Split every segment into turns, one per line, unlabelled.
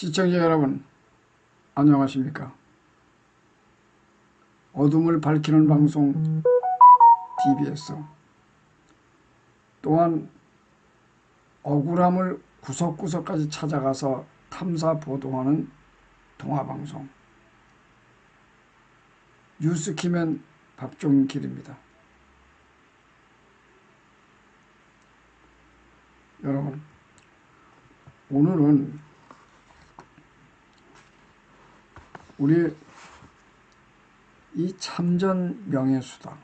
시청자 여러분 안녕하십니까 어둠을 밝히는 방송 DBS 또한 억울함을 구석구석까지 찾아가서 탐사 보도하는 동화방송 뉴스키맨 박종길입니다. 여러분 오늘은 우리 이 참전 명예수당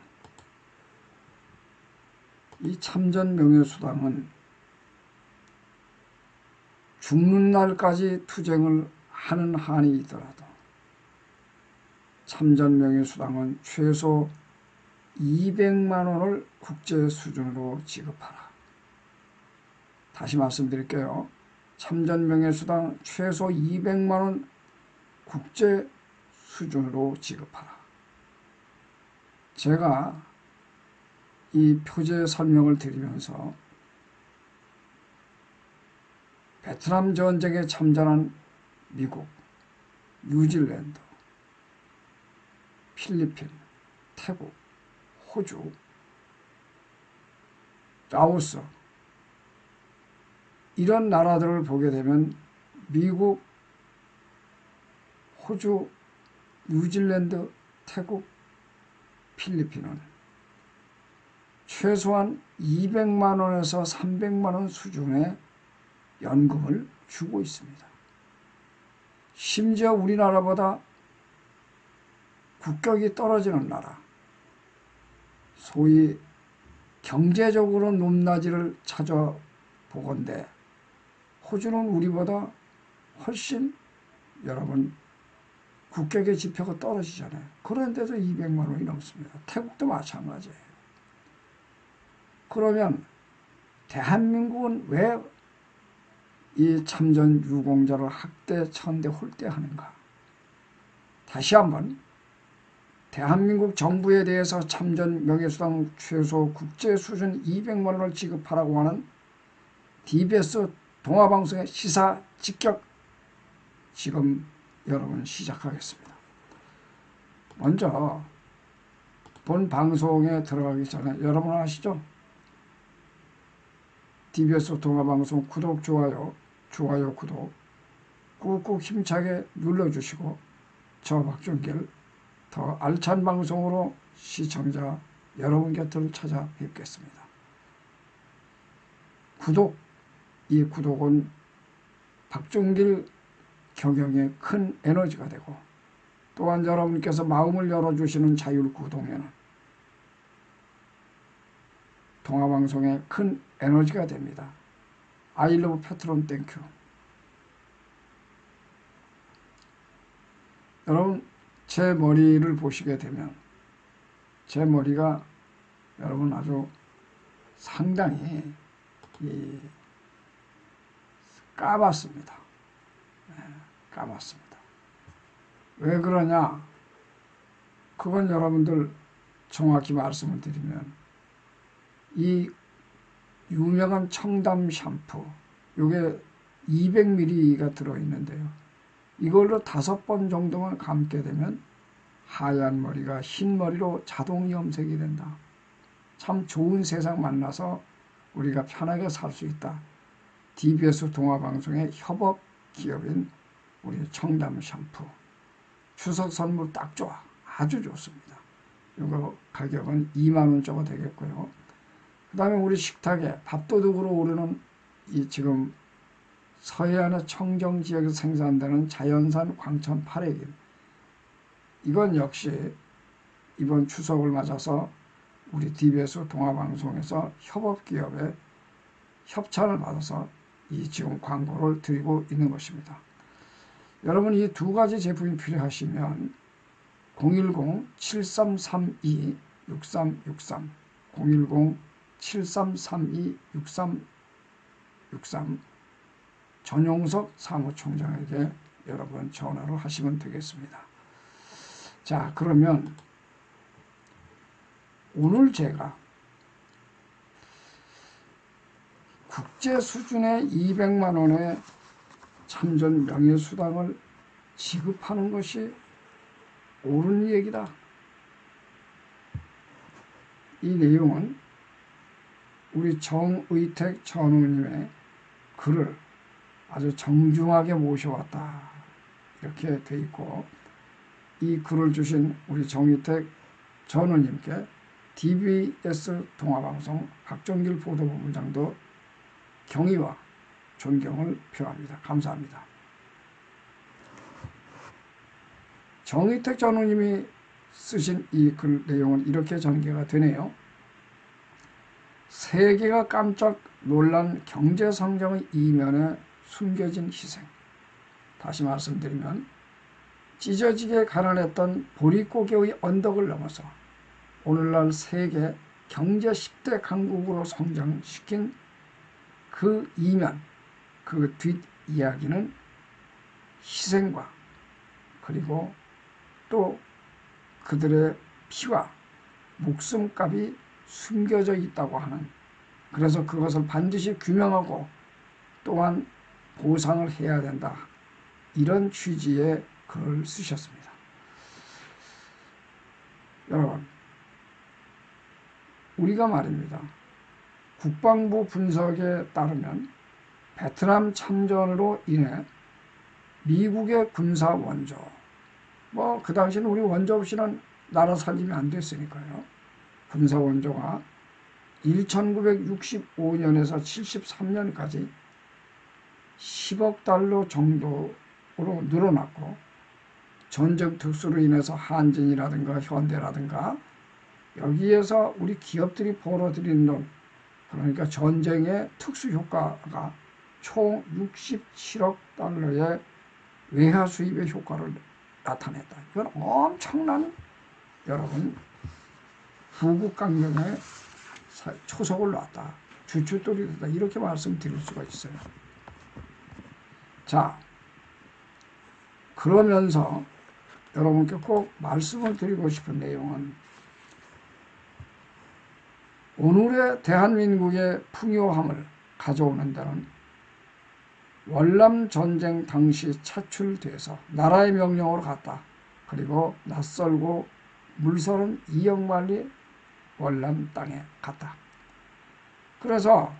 이 참전 명예수당은 죽는 날까지 투쟁을 하는 한이 있더라도 참전 명예수당은 최소 200만 원을 국제 수준으로 지급하라. 다시 말씀드릴게요. 참전 명예수당 최소 200만 원 국제 수준으로 지급하라. 제가 이 표제 설명을 드리면서 베트남 전쟁에 참전한 미국, 뉴질랜드, 필리핀, 태국, 호주, 라오스 이런 나라들을 보게 되면 미국, 호주, 뉴질랜드, 태국, 필리핀은 최소한 200만 원에서 300만 원 수준의 연금을 주고 있습니다. 심지어 우리나라보다 국격이 떨어지는 나라, 소위 경제적으로 높낮이를 찾아보건대 호주는 우리보다 훨씬 여러분 국격의 지표가 떨어지잖아요. 그런데도 200만 원이 넘습니다. 태국도 마찬가지예요. 그러면 대한민국은 왜 이 참전 유공자를 학대, 천대, 홀대하는가? 다시 한번 대한민국 정부에 대해서 참전 명예수당 최소 국제 수준 200만 원을 지급하라고 하는 DBS 동화방송의 시사 직격 지금 여러분 시작하겠습니다. 먼저 본 방송에 들어가기 전에 여러분 아시죠? DBS 동화방송 구독, 좋아요, 좋아요, 구독 꾹꾹 힘차게 눌러주시고 저 박준길 더 알찬 방송으로 시청자 여러분 곁을 찾아뵙겠습니다. 구독, 이 구독은 박종길 경영에 큰 에너지가 되고 또한 여러분께서 마음을 열어주시는 자율구동에는 동화방송에 큰 에너지가 됩니다. 아이러브 패트론 땡큐 여러분 제 머리를 보시게 되면 제 머리가 여러분 아주 상당히 이 까맣습니다. 네, 까맣습니다. 왜 그러냐? 그건 여러분들 정확히 말씀을 드리면 이 유명한 청담 샴푸 요게 200ml가 들어있는데요. 이걸로 다섯 번 정도만 감게 되면 하얀 머리가 흰 머리로 자동 염색이 된다. 참 좋은 세상 만나서 우리가 편하게 살 수 있다. DBS 동화방송의 협업 기업인 우리 청담 샴푸. 추석 선물 딱 좋아. 아주 좋습니다. 이거 가격은 2만원 정도 되겠고요. 그 다음에 우리 식탁에 밥도둑으로 오르는 이 지금 서해안의 청정 지역에서 생산되는 자연산 광천 파래김. 이건 역시 이번 추석을 맞아서 우리 DBS 동화방송에서 협업기업의 협찬을 받아서 이 지금 광고를 드리고 있는 것입니다. 여러분 이 두 가지 제품이 필요하시면 010-7332-6363 010-7332-6363 전용석 사무총장에게 여러분 전화를 하시면 되겠습니다. 자 그러면 오늘 제가 국제 수준의 200만 원의 참전 명예수당을 지급하는 것이 옳은 얘기다. 이 내용은 우리 정의택 전우님의 글을 아주 정중하게 모셔왔다. 이렇게 돼 있고 이 글을 주신 우리 정의택 전우님께 DBS 동아방송 박정길 보도본부장도 경의와 존경을 표합니다. 감사합니다. 정의택 전우님이 쓰신 이 글 내용은 이렇게 전개가 되네요. 세계가 깜짝 놀란 경제성장의 이면에 숨겨진 희생. 다시 말씀드리면 찢어지게 가난했던 보릿고개의 언덕을 넘어서 오늘날 세계 경제 10대 강국으로 성장시킨 그 이면, 그 뒷 이야기는 희생과 그리고 또 그들의 피와 목숨값이 숨겨져 있다고 하는 그래서 그것을 반드시 규명하고 또한 보상을 해야 된다. 이런 취지의 글을 쓰셨습니다. 여러분, 우리가 말입니다. 국방부 분석에 따르면 베트남 참전으로 인해 미국의 군사 원조, 뭐 그 당시는 우리 원조 없이는 나라 살림이 안 됐으니까요. 군사 원조가 1965년에서 73년까지 10억 달러 정도로 늘어났고 전쟁 특수로 인해서 한진이라든가 현대라든가 여기에서 우리 기업들이 벌어들이는 돈 그러니까 전쟁의 특수 효과가 총 67억 달러의 외화 수입의 효과를 나타냈다. 이건 엄청난 여러분 부국 강경의 초석을 놨다. 주춧돌이 됐다. 이렇게 말씀드릴 수가 있어요. 자, 그러면서 여러분께 꼭 말씀을 드리고 싶은 내용은 오늘의 대한민국의 풍요함을 가져오는 데는 월남 전쟁 당시 차출돼서 나라의 명령으로 갔다. 그리고 낯설고 물서는 이영만리 월남 땅에 갔다. 그래서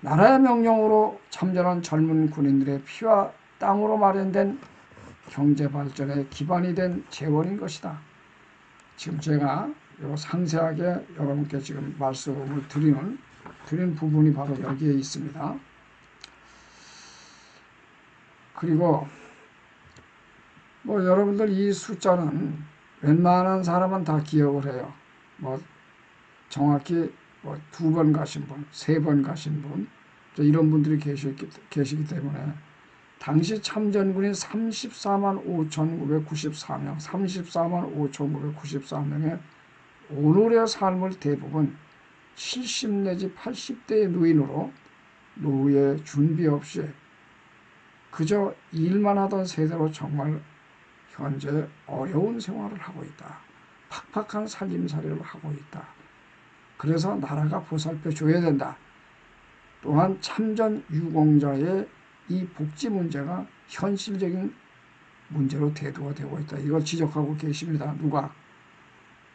나라의 명령으로 참전한 젊은 군인들의 피와 땅으로 마련된 경제 발전의 기반이 된 재원인 것이다. 지금 제가 요 상세하게 여러분께 지금 말씀을 드리는 드린 부분이 바로 여기에 있습니다. 그리고 뭐 여러분들 이 숫자는 웬만한 사람은 다 기억을 해요. 뭐 정확히 뭐 두 번 가신 분, 세 번 가신 분 이런 분들이 계시기, 계시기 때문에 당시 참전군이 34만 5,994명, 34만 5,994명의 오늘의 삶을 대부분 70 내지 80대의 노인으로 노후에 준비 없이 그저 일만 하던 세대로 정말 현재 어려운 생활을 하고 있다. 팍팍한 살림살이를 하고 있다. 그래서 나라가 보살펴 줘야 된다. 또한 참전 유공자의 이 복지 문제가 현실적인 문제로 대두가 되고 있다. 이걸 지적하고 계십니다. 누가?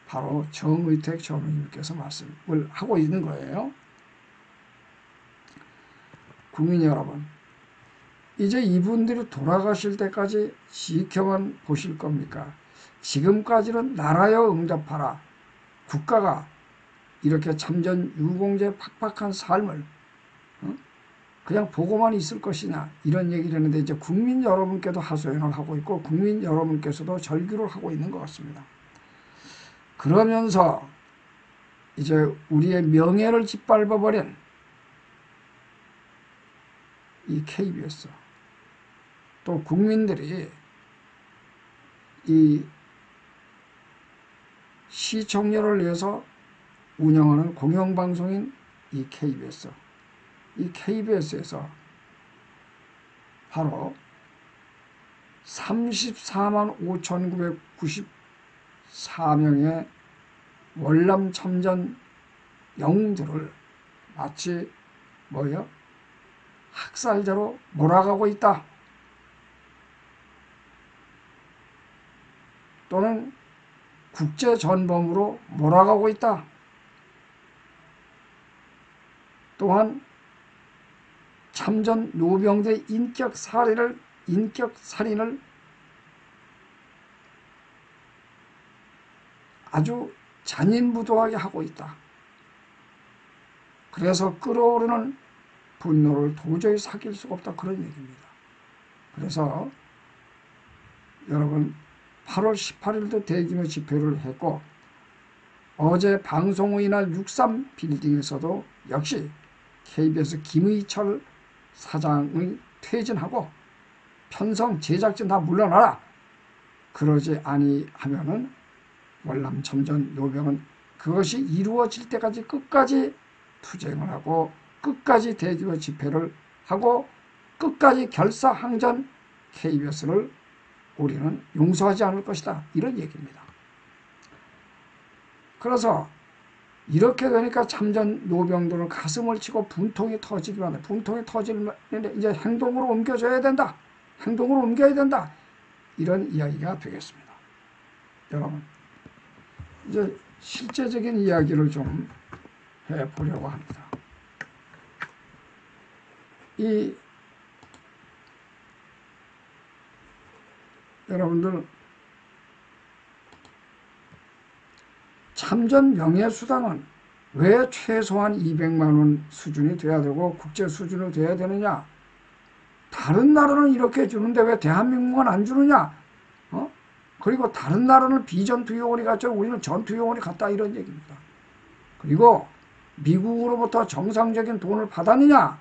바로 정의택 전우님께서 말씀을 하고 있는 거예요. 국민 여러분, 이제 이분들이 돌아가실 때까지 지켜만 보실 겁니까? 지금까지는 나라여 응답하라. 국가가 이렇게 참전 유공제 팍팍한 삶을 어? 그냥 보고만 있을 것이냐 이런 얘기를 했는데 이제 국민 여러분께도 하소연을 하고 있고 국민 여러분께서도 절규를 하고 있는 것 같습니다. 그러면서 이제 우리의 명예를 짓밟아버린 이 KBS 또 국민들이 이 시청률을 위해서 운영하는 공영방송인 이 KBS 이 KBS에서 바로 34만 5,994명의 월남 참전 영웅들을 마치 뭐요? 학살자로 몰아가고 있다. 또는 국제 전범으로 몰아가고 있다. 또한 참전 노병대 인격 살인을 인격 살인을 아주 잔인무도하게 하고 있다. 그래서 끓어오르는 분노를 도저히 사귈 수가 없다. 그런 얘기입니다. 그래서 여러분 8월 18일도 대규모 집회를 했고 어제 방송의 날63 빌딩에서도 역시 KBS 김의철 사장의 퇴진하고 편성 제작진 다 물러나라. 그러지 아니하면은 월남 점전 노병은 그것이 이루어질 때까지 끝까지 투쟁을 하고 끝까지 대규모 집회를 하고 끝까지 결사항전 KBS를 우리는 용서하지 않을 것이다. 이런 얘기입니다. 그래서 이렇게 되니까 참전 노병들은 가슴을 치고 분통이 터지기만 해. 분통이 터지면 이제 행동으로 옮겨줘야 된다. 행동으로 옮겨야 된다. 이런 이야기가 되겠습니다. 여러분, 이제 실제적인 이야기를 좀 해보려고 합니다. 이 여러분들 참전 명예수당은 왜 최소한 200만 원 수준이 돼야 되고 국제 수준으로 돼야 되느냐? 다른 나라는 이렇게 주는데 왜 대한민국은 안 주느냐? 어? 그리고 다른 나라는 비전투용원이 갔죠. 우리는 전투용원이 갔다 이런 얘기입니다. 그리고 미국으로부터 정상적인 돈을 받았느냐?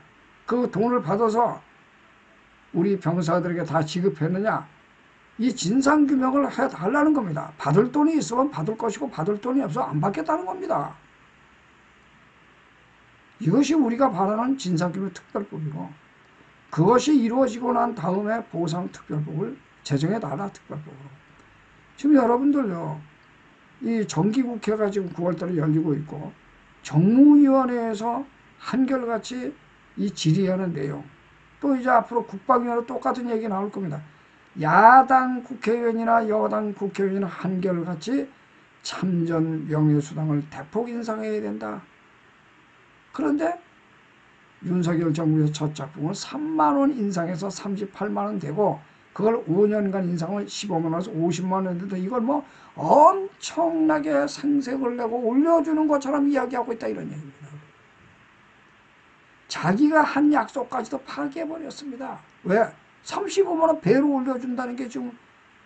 그 돈을 받아서 우리 병사들에게 다 지급했느냐? 이 진상규명을 해달라는 겁니다. 받을 돈이 있으면 받을 것이고 받을 돈이 없어 안 받겠다는 겁니다. 이것이 우리가 바라는 진상규명 특별법이고 그것이 이루어지고 난 다음에 보상특별법을 제정해달라 특별법으로. 지금 여러분들요. 이 정기국회가 지금 9월달에 열리고 있고 정무위원회에서 한결같이 이 질의하는 내용 또 이제 앞으로 국방위원회 똑같은 얘기 나올 겁니다. 야당 국회의원이나 여당 국회의원이나 한결같이 참전 명예수당을 대폭 인상해야 된다. 그런데 윤석열 정부의 첫 작품은 3만 원 인상해서 38만 원 되고 그걸 5년간 인상을 15만 원에서 50만 원 했는데 이걸 뭐 엄청나게 생색을 내고 올려주는 것처럼 이야기하고 있다 이런 얘기입니다. 자기가 한 약속까지도 파괴해버렸습니다. 왜? 35만 원 배로 올려준다는 게 지금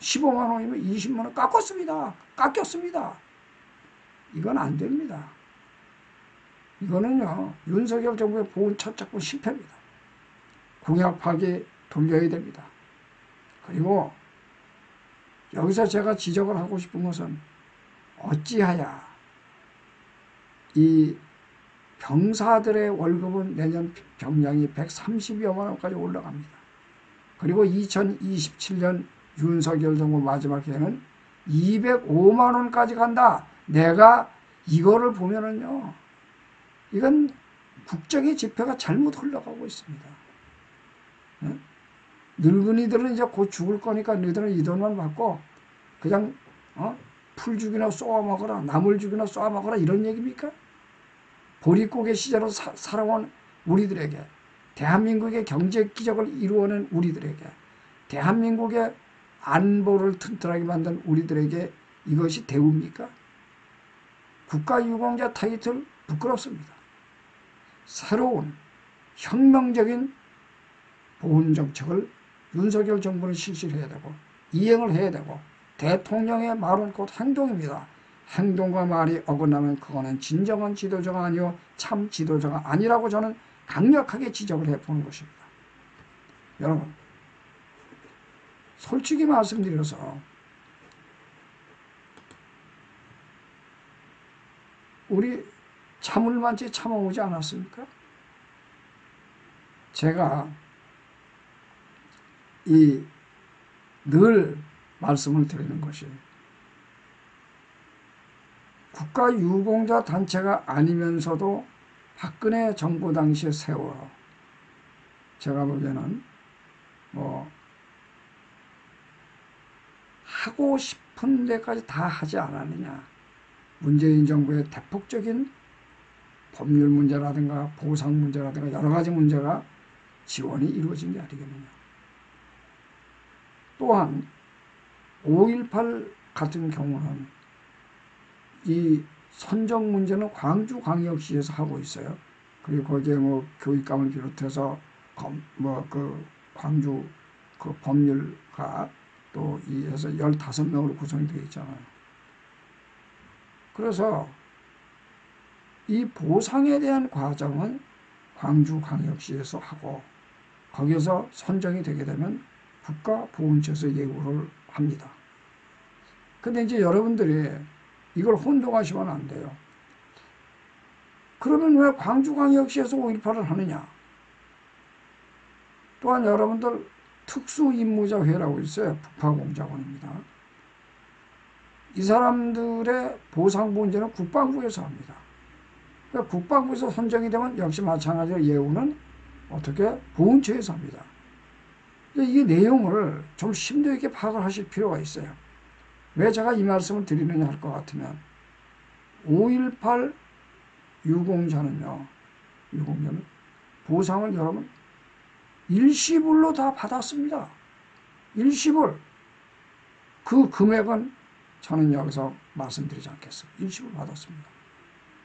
15만 원이면 20만 원 깎았습니다. 깎였습니다. 이건 안 됩니다. 이거는요, 윤석열 정부의 보훈 첫 작품 실패입니다. 공약 파기 돌려야 됩니다. 그리고 여기서 제가 지적을 하고 싶은 것은 어찌하여 이 병사들의 월급은 내년 병량이 130여만 원까지 올라갑니다. 그리고 2027년 윤석열 정부 마지막 해에는 205만 원까지 간다. 내가 이거를 보면은요. 이건 국정의 지표가 잘못 흘러가고 있습니다. 늙은이들은 이제 곧 죽을 거니까 너희들은 이 돈만 받고 그냥 어? 풀 죽이나 쏘아 먹어라 나물 죽이나 쏘아 먹어라 이런 얘기입니까? 보릿고개 시절로 사, 살아온 우리들에게 대한민국의 경제 기적을 이루어낸 우리들에게 대한민국의 안보를 튼튼하게 만든 우리들에게 이것이 대우입니까? 국가유공자 타이틀 부끄럽습니다. 새로운 혁명적인 보훈 정책을 윤석열 정부는 실시를 해야 되고 이행을 해야 되고 대통령의 말은 곧 행동입니다. 행동과 말이 어긋나면 그거는 진정한 지도자가 아니요 참 지도자가 아니라고 저는 강력하게 지적을 해보는 것입니다. 여러분 솔직히 말씀드려서 우리 참을만치 참아오지 않았습니까? 제가 이 늘 말씀을 드리는 것이 국가 유공자 단체가 아니면서도 박근혜 정부 당시에 세워 제가 보기에는 뭐 하고 싶은 데까지 다 하지 않았느냐. 문재인 정부의 대폭적인 법률 문제라든가 보상 문제라든가 여러 가지 문제가 지원이 이루어진 게 아니겠느냐. 또한 5.18 같은 경우는 이 선정 문제는 광주광역시에서 하고 있어요. 그리고 거기에 뭐 교육감을 비롯해서 뭐 그 광주 그 법률가 또 이에서 15명으로 구성이 되어 있잖아요. 그래서 이 보상에 대한 과정은 광주광역시에서 하고 거기서 선정이 되게 되면 국가보훈처에서 예우를 합니다. 근데 이제 여러분들이 이걸 혼동하시면 안 돼요. 그러면 왜 광주광역시에서 5.18을 하느냐? 또한 여러분들 특수임무자회라고 있어요. 북파공작원입니다. 이 사람들의 보상 문제는 국방부에서 합니다. 그러니까 국방부에서 선정이 되면 역시 마찬가지로 예우는 어떻게 보훈처에서 합니다. 이 내용을 좀 심도 있게 파악을 하실 필요가 있어요. 왜 제가 이 말씀을 드리느냐 할 것 같으면 5.18 유공자는요. 유공자는 보상을 여러분 일시불로 다 받았습니다. 일시불. 그 금액은 저는 여기서 말씀드리지 않겠습니다. 일시불 받았습니다.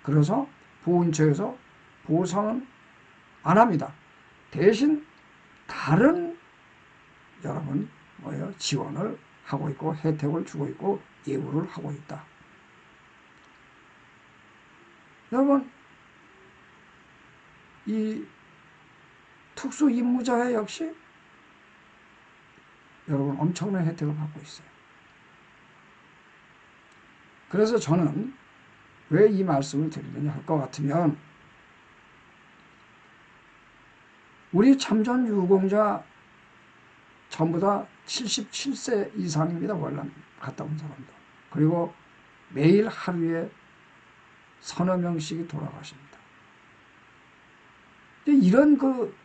그래서 보훈처에서 보상은 안 합니다. 대신 다른 여러분 뭐예요? 지원을 하고 있고 혜택을 주고 있고 예우를 하고 있다. 여러분 이 특수 임무자회 역시 여러분 엄청난 혜택을 받고 있어요. 그래서 저는 왜 이 말씀을 드리느냐 할 것 같으면 우리 참전 유공자 전부 다 77세 이상입니다. 월남 갔다 온 사람도. 그리고 매일 하루에 서너 명씩이 돌아가십니다. 이런 그,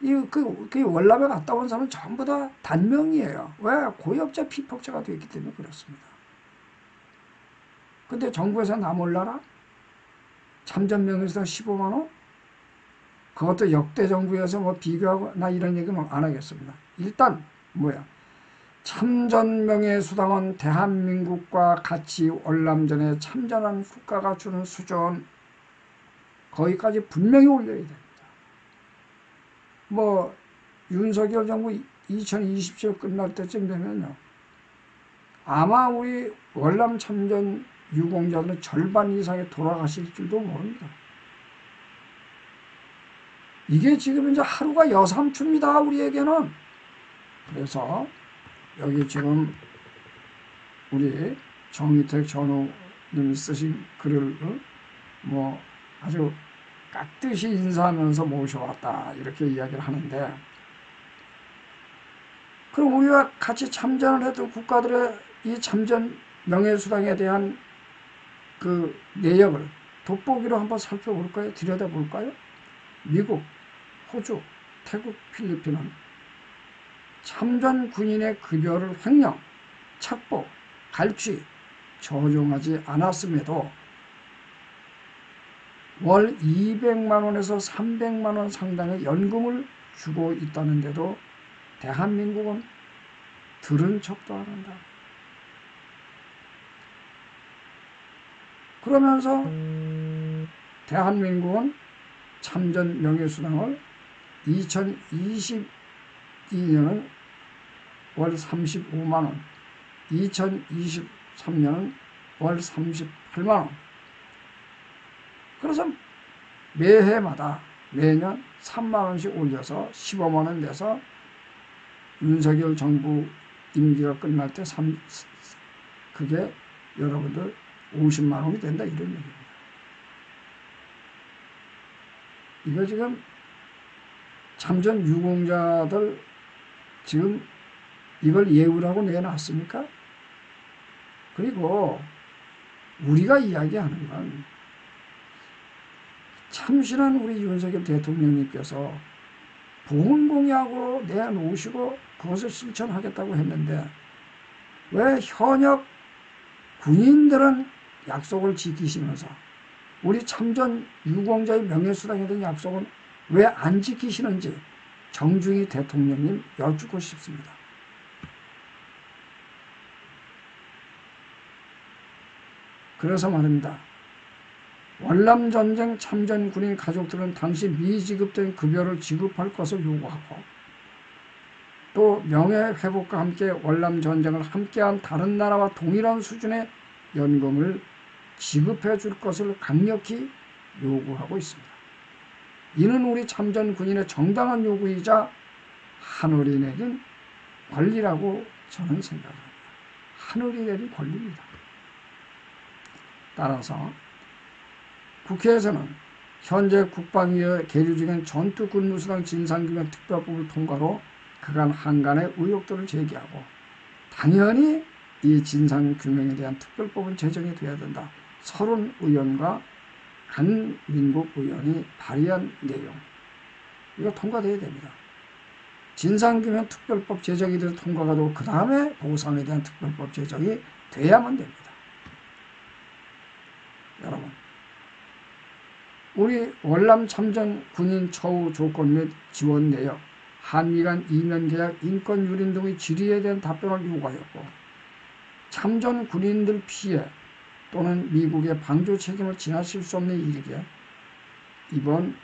이, 그, 그 월남에 갔다 온 사람은 전부 다 단명이에요. 왜? 고엽자 피폭자가 되기 때문에 그렇습니다. 근데 정부에서 나 몰라라? 참전명에서 15만원? 그것도 역대 정부에서 뭐 비교하고, 나 이런 얘기는 안 하겠습니다. 일단, 뭐야. 참전명예 수당은 대한민국과 같이 월남전에 참전한 국가가 주는 수준 거기까지 분명히 올려야 됩니다. 뭐 윤석열 정부 2027 끝날 때쯤 되면요. 아마 우리 월남 참전 유공자는 절반 이상이 돌아가실 줄도 모릅니다. 이게 지금 이제 하루가 여삼춥니다. 우리에게는. 그래서 여기 지금 우리 정희택 전우님이 쓰신 글을 뭐 아주 깍듯이 인사하면서 모셔왔다 이렇게 이야기를 하는데 그럼 우리가 같이 참전을 했던 국가들의 이 참전 명예수당에 대한 그 내역을 돋보기로 한번 살펴볼까요? 들여다볼까요? 미국, 호주, 태국, 필리핀은 참전 군인의 급여를 횡령, 착복, 갈취, 조정하지 않았음에도 월 200만 원에서 300만 원 상당의 연금을 주고 있다는데도 대한민국은 들은 척도 안 한다. 그러면서 대한민국은 참전 명예수당을 2022년은 월 35만 원, 2023년은 월 38만 원. 그래서 매해마다 매년 3만 원씩 올려서 15만 원 내서 윤석열 정부 임기가 끝날 때 3, 그게 여러분들 50만 원이 된다 이런 얘기입니다. 이거 지금 참전 유공자들 지금 이걸 예우라고 내놨습니까? 그리고 우리가 이야기하는 건 참신한 우리 윤석열 대통령님께서 보훈 공약으로 내놓으시고 그것을 실천하겠다고 했는데 왜 현역 군인들은 약속을 지키시면서 우리 참전 유공자의 명예수당에 대한 약속은 왜 안 지키시는지 정중히 대통령님 여쭙고 싶습니다. 그래서 말입니다. 월남전쟁 참전 군인 가족들은 당시 미지급된 급여를 지급할 것을 요구하고 또 명예회복과 함께 월남전쟁을 함께한 다른 나라와 동일한 수준의 연금을 지급해 줄 것을 강력히 요구하고 있습니다. 이는 우리 참전 군인의 정당한 요구이자 하늘이 내린 권리라고 저는 생각합니다. 하늘이 내린 권리입니다. 따라서 국회에서는 현재 국방위에 계류 중인 전투근무수당 진상규명 특별법을 통과로 그간 한간의 의혹들을 제기하고 당연히 이 진상규명에 대한 특별법은 제정이 돼야 된다. 서른 의원과 한민국 의원이 발의한 내용 이거 통과돼야 됩니다. 진상규명 특별법 제정이 돼서 통과가 되고 그 다음에 보상에 대한 특별법 제정이 돼야만 됩니다. 여러분 우리 월남 참전 군인 처우 조건 및 지원 내역, 한미 간 이면 계약, 인권 유린 등의 질의에 대한 답변을 요구하였고 참전 군인들 피해 또는 미국의 방조 책임을 지나칠 수 없는 일이기에 이번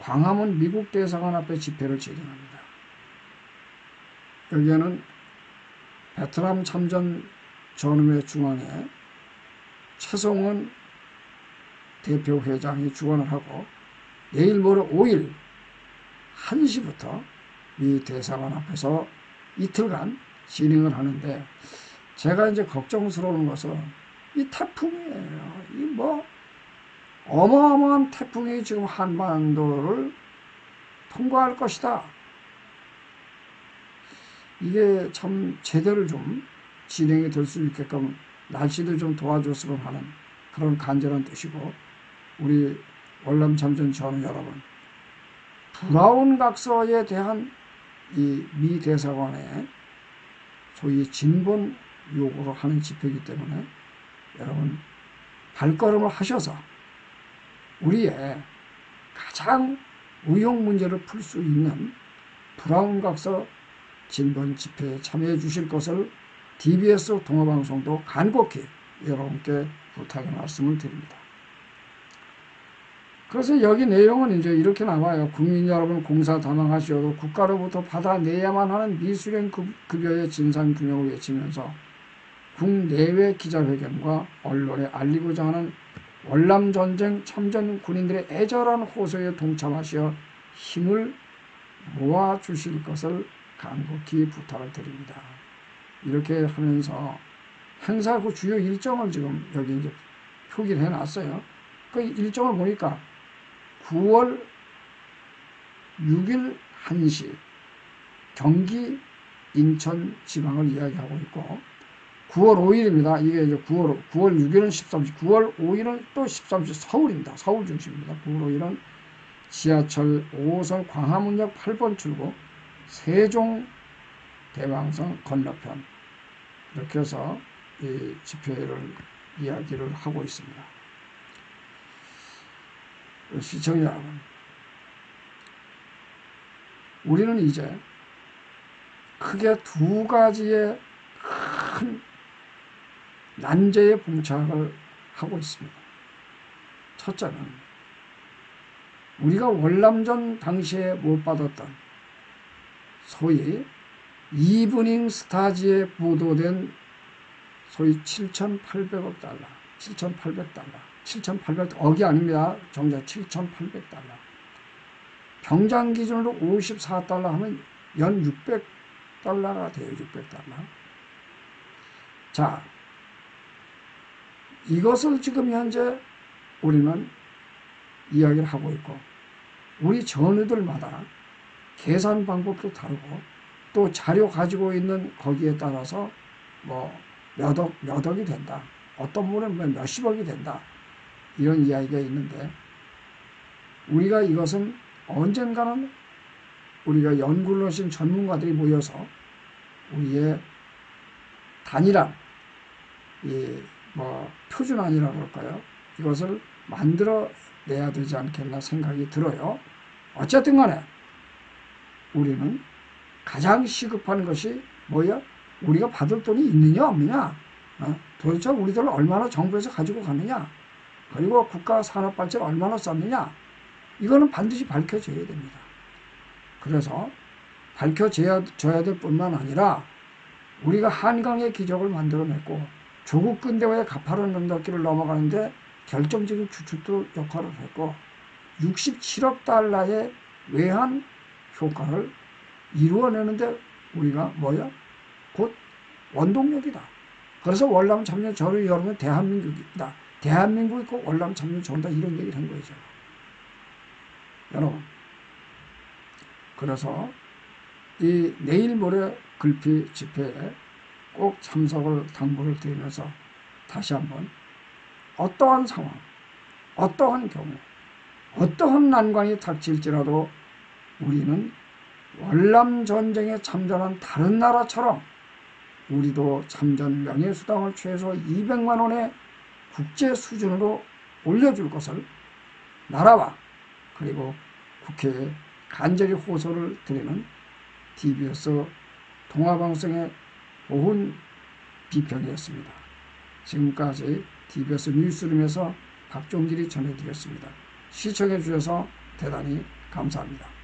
광화문 미국 대사관 앞에 집회를 진행합니다. 여기에는 베트남 참전 전후회 중앙에 최성원 대표 회장이 주관을 하고 내일 모레 5일 1시부터 미 대사관 앞에서 이틀간 진행을 하는데 제가 이제 걱정스러운 것은 이 태풍이에요. 이 뭐 어마어마한 태풍이 지금 한반도를 통과할 것이다. 이게 참 제대로 좀 진행이 될 수 있게끔 날씨도 좀 도와줬으면 하는 그런 간절한 뜻이고 우리 월남 참전 전우 여러분 브라운 각서에 대한 이 미 대사관의 소위 진본 요구를 하는 집회이기 때문에 여러분 발걸음을 하셔서 우리의 가장 의혹 문제를 풀 수 있는 브라운 각서 진본 집회에 참여해 주실 것을 DBS 동화방송도 간곡히 여러분께 부탁의 말씀을 드립니다. 그래서 여기 내용은 이제 이렇게 나와요. 국민 여러분 공사 다망하시어도 국가로부터 받아내야만 하는 미수령 급여의 진상규명을 외치면서 국내외 기자회견과 언론에 알리고자 하는 월남전쟁 참전 군인들의 애절한 호소에 동참하시어 힘을 모아주실 것을 간곡히 부탁을 드립니다. 이렇게 하면서 행사 그 주요 일정을 지금 여기 이제 표기를 해놨어요. 그 일정을 보니까 9월 6일 1시 경기 인천 지방을 이야기하고 있고 9월 5일입니다. 이게 이제 9월 9월 6일은 13시, 9월 5일은 또 13시 서울입니다. 서울 중심입니다. 9월 5일은 지하철 5호선 광화문역 8번 출구 세종 대왕성 건너편 이렇게 해서 이 집회를 이야기를 하고 있습니다. 시청자 여러분, 우리는 이제 크게 두 가지의 큰 난제에 봉착을 하고 있습니다. 첫째는 우리가 월남전 당시에 못 받았던 소위 이브닝 스타지에 보도된 소위 7,800억 달러, 7,800달러 7,800억이 아닙니다. 정작 7,800달러. 병장 기준으로 54달러 하면 연 600달러가 돼요. 600달러. 자, 이것을 지금 현재 우리는 이야기를 하고 있고, 우리 전우들마다 계산 방법도 다르고, 또 자료 가지고 있는 거기에 따라서 뭐몇 억, 몇 억이 된다. 어떤 분은 뭐 몇십억이 된다. 이런 이야기가 있는데 우리가 이것은 언젠가는 우리가 연구를 하신 전문가들이 모여서 우리의 단일한 이 뭐 표준 안이라고 할까요? 이것을 만들어 내야 되지 않겠나 생각이 들어요. 어쨌든 간에 우리는 가장 시급한 것이 뭐야? 우리가 받을 돈이 있느냐 없느냐? 어? 도대체 우리들 얼마나 정부에서 가지고 가느냐? 그리고 국가 산업 발전 얼마나 썼느냐? 이거는 반드시 밝혀져야 됩니다. 그래서 밝혀져야 져야 될 뿐만 아니라 우리가 한강의 기적을 만들어냈고 조국 근대화의 가파른 넘덕기를 넘어가는데 결정적인 주축도 역할을 했고 67억 달러의 외환 효과를 이루어내는데 우리가 뭐야? 곧 원동력이다. 그래서 월남 참여 저를 열으면 대한민국이다. 대한민국이 꼭 월남 참여 좋다 이런 얘기를 한 거죠. 여러분. 그래서 이 내일 모레 글피 집회에 꼭 참석을 당부를 드리면서 다시 한번 어떠한 상황, 어떠한 경우, 어떠한 난관이 닥칠지라도 우리는 월남 전쟁에 참전한 다른 나라처럼 우리도 참전 명예수당을 최소 200만 원의 국제 수준으로 올려줄 것을 나라와 그리고 국회에 간절히 호소를 드리는 TBS 동아방송의 오훈 비평이었습니다. 지금까지 TBS 뉴스룸에서 박종길이 전해드렸습니다. 시청해 주셔서 대단히 감사합니다.